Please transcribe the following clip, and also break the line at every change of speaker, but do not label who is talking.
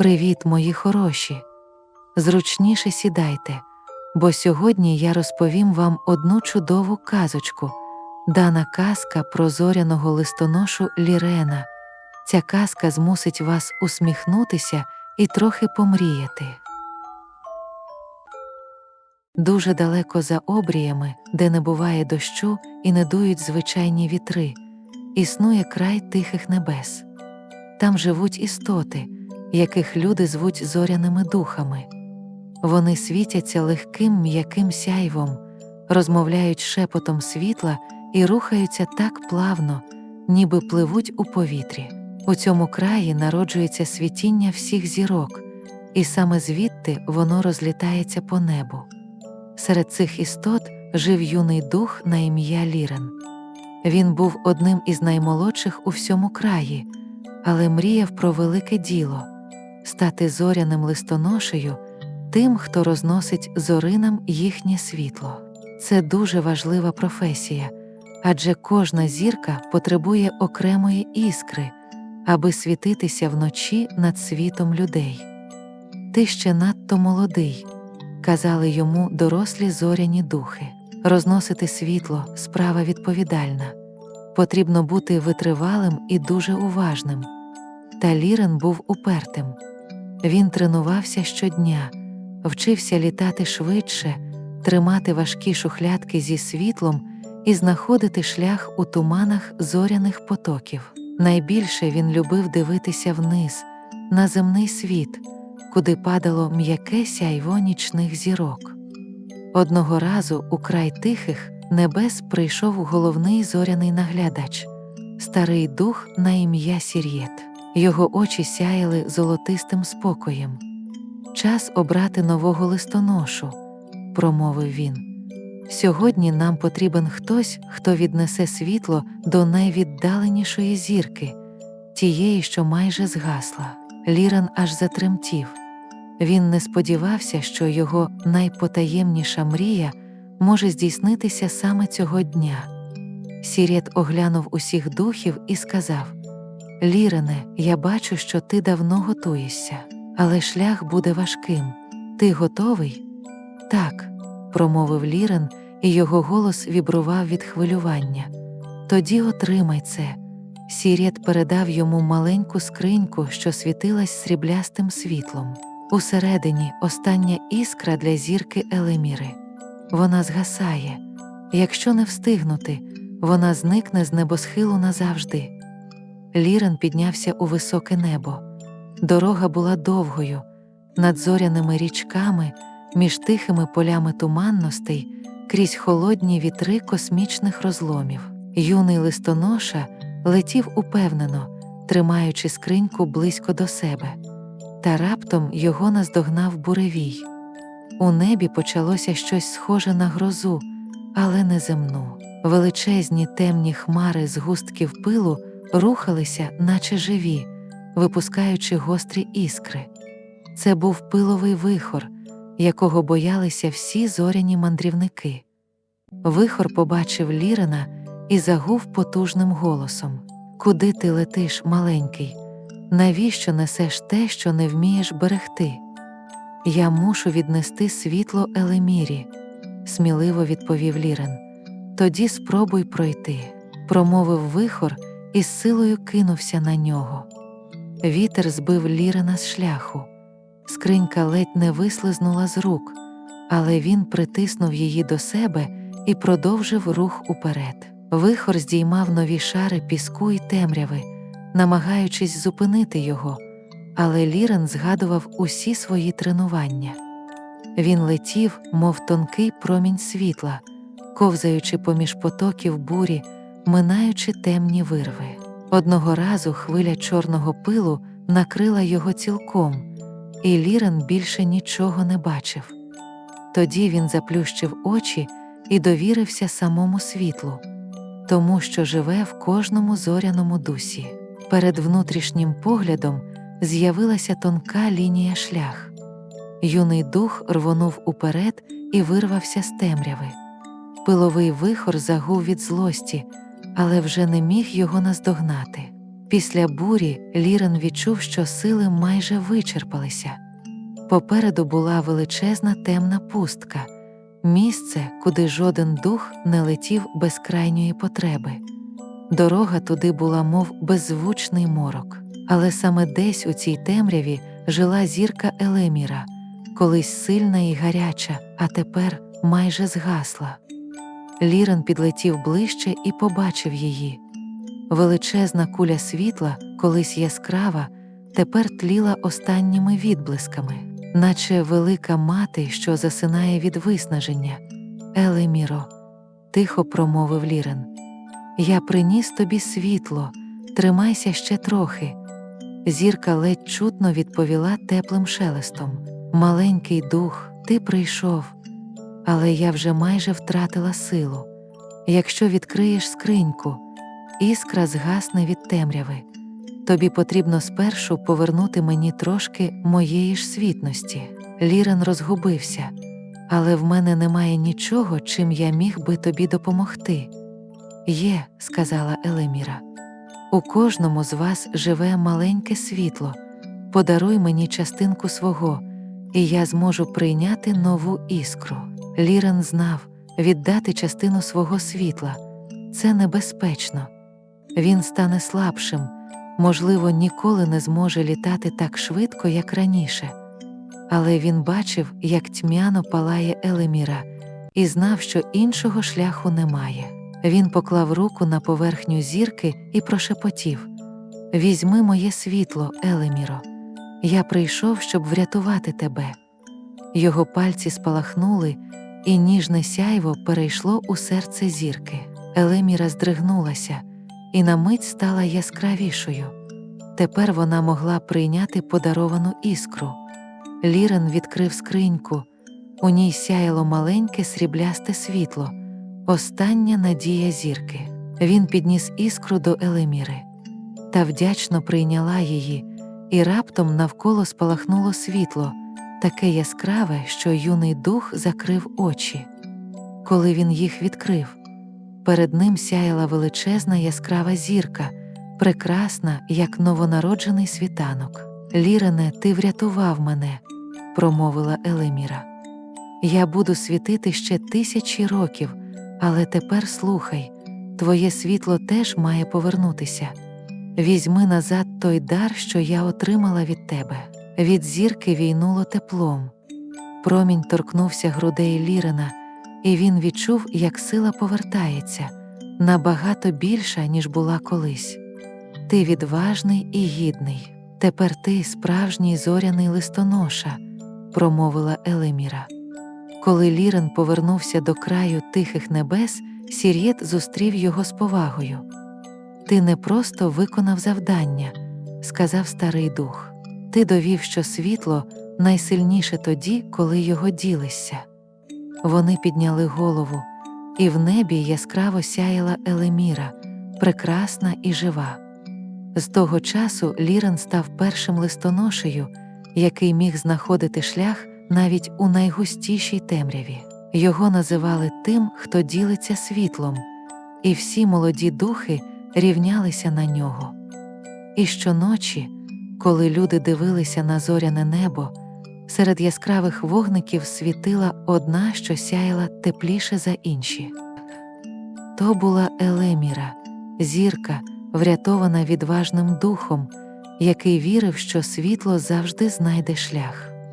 Привіт, мої хороші. Зручніше сідайте, бо сьогодні я розповім вам одну чудову казочку. Дана казка про зоряного листоношу Лірена. Ця казка змусить вас усміхнутися і трохи помріяти. Дуже далеко за обріями, де не буває дощу і не дують звичайні вітри, існує край тихих небес. Там живуть істоти, яких люди звуть зоряними духами. Вони світяться легким м'яким сяйвом, розмовляють шепотом світла і рухаються так плавно, ніби пливуть у повітрі. У цьому краї народжується світіння всіх зірок, і саме звідти воно розлітається по небу. Серед цих істот жив юний дух на ім'я Лірен. Він був одним із наймолодших у всьому краї, але мріяв про велике діло стати зоряним листоношею, тим, хто розносить зоринам їхнє світло. Це дуже важлива професія, адже кожна зірка потребує окремої іскри, аби світитися вночі над світом людей. Ти ще надто молодий, казали йому дорослі зоряні духи. Розносити світло справа відповідальна. Потрібно бути витривалим і дуже уважним. Та Лірен був упертим. Він тренувався щодня, вчився літати швидше, тримати важкі шухлядки зі світлом і знаходити шлях у туманах зоряних потоків. Найбільше він любив дивитися вниз, на земний світ, куди падало м'яке сяйво нічних зірок. Одного разу у край тихих небес прийшов головний зоряний наглядач, старий дух на ім'я Сір'єт. Його очі сяяли золотистим спокоєм. Час обрати нового листоношу, промовив він. Сьогодні нам потрібен хтось, хто віднесе світло до найвіддаленішої зірки, тієї, що майже згасла. Ліран аж затремтів. Він не сподівався, що його найпотаємніша мрія може здійснитися саме цього дня. Сірєт оглянув усіх духів і сказав Лірене, я бачу, що ти давно готуєшся, але шлях буде важким. Ти готовий? Так, промовив Лірен, і його голос вібрував від хвилювання. Тоді отримай це. Сірєт передав йому маленьку скриньку, що світилась сріблястим світлом. Усередині остання іскра для зірки Елеміри. Вона згасає. Якщо не встигнути, вона зникне з небосхилу назавжди. Лірен піднявся у високе небо. Дорога була довгою, над зоряними річками, між тихими полями туманностей, крізь холодні вітри космічних розломів. Юний листоноша летів упевнено, тримаючи скриньку близько до себе, та раптом його наздогнав буревій. У небі почалося щось схоже на грозу, але не земну. Величезні темні хмари з густків пилу рухалися, наче живі, випускаючи гострі іскри. Це був пиловий вихор, якого боялися всі зоряні мандрівники. Вихор побачив Лірина і загув потужним голосом Куди ти летиш, маленький? Навіщо несеш те, що не вмієш берегти? Я мушу віднести світло Елемірі, сміливо відповів Лірен. Тоді спробуй пройти, промовив вихор і з силою кинувся на нього. Вітер збив Лірена з шляху. Скринька ледь не вислизнула з рук, але він притиснув її до себе і продовжив рух уперед. Вихор здіймав нові шари піску й темряви, намагаючись зупинити його, але Лірен згадував усі свої тренування. Він летів, мов тонкий промінь світла, ковзаючи поміж потоків бурі, минаючи темні вирви. Одного разу хвиля чорного пилу накрила його цілком, і Лірен більше нічого не бачив. Тоді він заплющив очі і довірився самому світлу, тому що живе в кожному зоряному дусі. Перед внутрішнім поглядом з'явилася тонка лінія шлях. Юний дух рвонув уперед і вирвався з темряви. Пиловий вихор загув від злості, але вже не міг його наздогнати. Після бурі Лірен відчув, що сили майже вичерпалися. Попереду була величезна темна пустка, місце, куди жоден дух не летів без крайньої потреби. Дорога туди була, мов беззвучний морок, але саме десь у цій темряві жила зірка Елеміра, колись сильна і гаряча, а тепер майже згасла. Лірен підлетів ближче і побачив її. Величезна куля світла, колись яскрава, тепер тліла останніми відблисками, наче велика мати, що засинає від виснаження. Елеміро, тихо промовив Лірен. Я приніс тобі світло, тримайся ще трохи. Зірка ледь чутно відповіла теплим шелестом. Маленький дух, ти прийшов, але я вже майже втратила силу. Якщо відкриєш скриньку, іскра згасне від темряви. Тобі потрібно спершу повернути мені трошки моєї ж світності. Лірен розгубився, але в мене немає нічого, чим я міг би тобі допомогти. Є, сказала Елеміра. У кожному з вас живе маленьке світло. Подаруй мені частинку свого, і я зможу прийняти нову іскру. Лірен знав, віддати частину свого світла це небезпечно. Він стане слабшим, можливо, ніколи не зможе літати так швидко, як раніше. Але він бачив, як тьмяно палає Елеміра, і знав, що іншого шляху немає. Він поклав руку на поверхню зірки і прошепотів Візьми моє світло, Елеміро. Я прийшов, щоб врятувати тебе. Його пальці спалахнули, і ніжне сяйво перейшло у серце зірки. Елеміра здригнулася і на мить стала яскравішою. Тепер вона могла прийняти подаровану іскру. Лірен відкрив скриньку, у ній сяяло маленьке сріблясте світло, остання надія зірки. Він підніс іскру до Елеміри та вдячно прийняла її, і раптом навколо спалахнуло світло, таке яскраве, що юний дух закрив очі. Коли він їх відкрив, перед ним сяяла величезна яскрава зірка, прекрасна, як новонароджений світанок. Лірене, ти врятував мене, промовила Елеміра. Я буду світити ще тисячі років, але тепер слухай, твоє світло теж має повернутися. Візьми назад той дар, що я отримала від тебе. Від зірки війнуло теплом. Промінь торкнувся грудей Лірина, і він відчув, як сила повертається набагато більша, ніж була колись. Ти відважний і гідний. Тепер ти справжній зоряний листоноша, промовила Елеміра. Коли Лірен повернувся до краю тихих небес, Сір'єт зустрів його з повагою. Ти не просто виконав завдання, сказав старий дух. Ти довів, що світло найсильніше тоді, коли його ділишся. Вони підняли голову, і в небі яскраво сяяла Елеміра, прекрасна і жива. З того часу Лірен став першим листоношею, який міг знаходити шлях навіть у найгустішій темряві. Його називали тим, хто ділиться світлом, і всі молоді духи рівнялися на нього. І щоночі, коли люди дивилися на зоряне небо, серед яскравих вогників світила одна, що сяяла тепліше за інші. То була Елеміра, зірка, врятована відважним духом, який вірив, що світло завжди знайде шлях.